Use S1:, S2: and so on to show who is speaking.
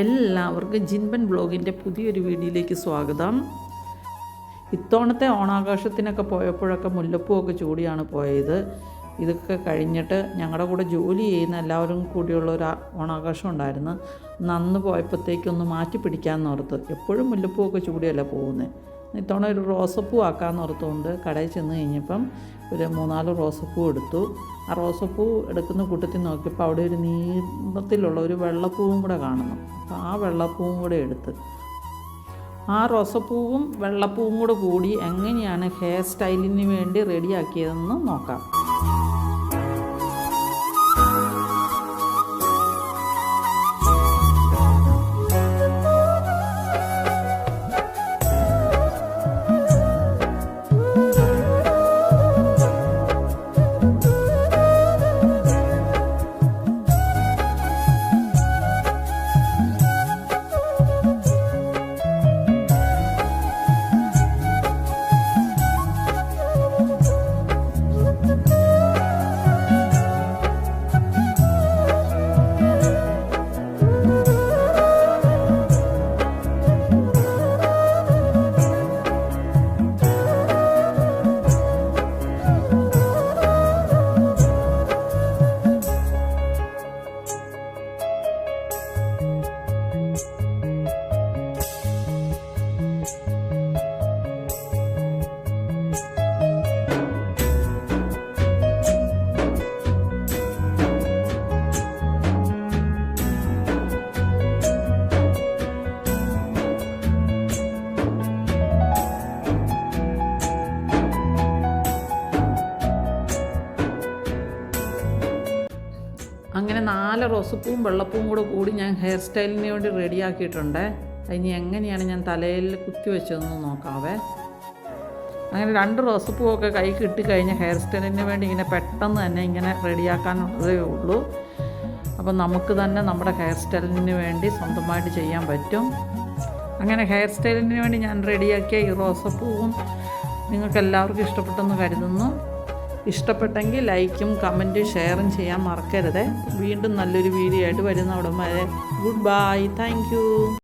S1: എല്ലാവർക്കും ജിൻബൻ ബ്ലോഗിന്റെ പുതിയൊരു വീഡിയോയിലേക്ക് സ്വാഗതം. ഇത്തവണത്തെ ഓണാഘോഷത്തിനൊക്കെ പോയപ്പോഴൊക്കെ മുല്ലപ്പൂവൊക്കെ ചൂടിയാണ് പോയത്. ഇതൊക്കെ കഴിഞ്ഞിട്ട് ഞങ്ങളുടെ കൂടെ ജോലി ചെയ്യുന്ന എല്ലാവരും കൂടിയുള്ള ഒരു ഓണാഘോഷം ഉണ്ടായിരുന്നു. നന്ന് പോയപ്പോഴത്തേക്കൊന്ന് മാറ്റി പിടിക്കാമെന്നോർത്ത് എപ്പോഴും മുല്ലപ്പൂവൊക്കെ ചൂടിയല്ല പോകുന്നത്? ഇത്തവണ ഒരു റോസപ്പൂ ആക്കാമെന്ന് ഓർത്തുകൊണ്ട് കടയിൽ ചെന്ന് കഴിഞ്ഞപ്പം ഒരു മൂന്നാൽ റോസപ്പൂ എടുത്തു. ആ റോസപ്പൂ എടുക്കുന്ന കൂട്ടത്തിൽ നോക്കിയപ്പോൾ അവിടെ ഒരു നീളത്തിലുള്ള ഒരു വെള്ളപ്പൂവും കൂടെ കാണുന്നു. അപ്പോൾ ആ വെള്ളപ്പൂവും കൂടെ എടുത്ത്. ആ റോസപ്പൂവും വെള്ളപ്പൂവും കൂടെ കൂടി എങ്ങനെയാണ് ഹെയർ സ്റ്റൈലിന് വേണ്ടി റെഡിയാക്കിയതെന്ന് നോക്കാം. അങ്ങനെ നാല് റോസപ്പൂവും വെള്ളപ്പൂവും കൂടെ കൂടി ഞാൻ ഹെയർ സ്റ്റൈലിന് വേണ്ടി റെഡിയാക്കിയിട്ടുണ്ട് അതിന് എങ്ങനെയാണ് ഞാൻ തലയിൽ കുത്തി വെച്ചതെന്ന് നോക്കാവേ. അങ്ങനെ രണ്ട് റോസപ്പൂവൊക്കെ കൈ കിട്ടിക്കഴിഞ്ഞ് ഹെയർ സ്റ്റൈലിന് വേണ്ടി ഇങ്ങനെ പെട്ടെന്ന് തന്നെ ഇങ്ങനെ റെഡിയാക്കാനുള്ളതേ ഉള്ളൂ. അപ്പം നമുക്ക് തന്നെ നമ്മുടെ ഹെയർ സ്റ്റൈലിന് വേണ്ടി സ്വന്തമായിട്ട് ചെയ്യാൻ പറ്റും. അങ്ങനെ ഹെയർ സ്റ്റൈലിന് വേണ്ടി ഞാൻ റെഡിയാക്കിയ ഈ റോസപ്പൂവും നിങ്ങൾക്ക് എല്ലാവർക്കും ഇഷ്ടപ്പെട്ടെന്ന് കരുതുന്നു. ഇഷ്ടപ്പെട്ടെങ്കിൽ ലൈക്കും കമന്റും ഷെയറും ചെയ്യാൻ മറക്കരുത്. വീണ്ടും നല്ലൊരു വീഡിയോ ആയിട്ട് വരുന്ന ഉടൻ ഗുഡ് ബൈ. താങ്ക്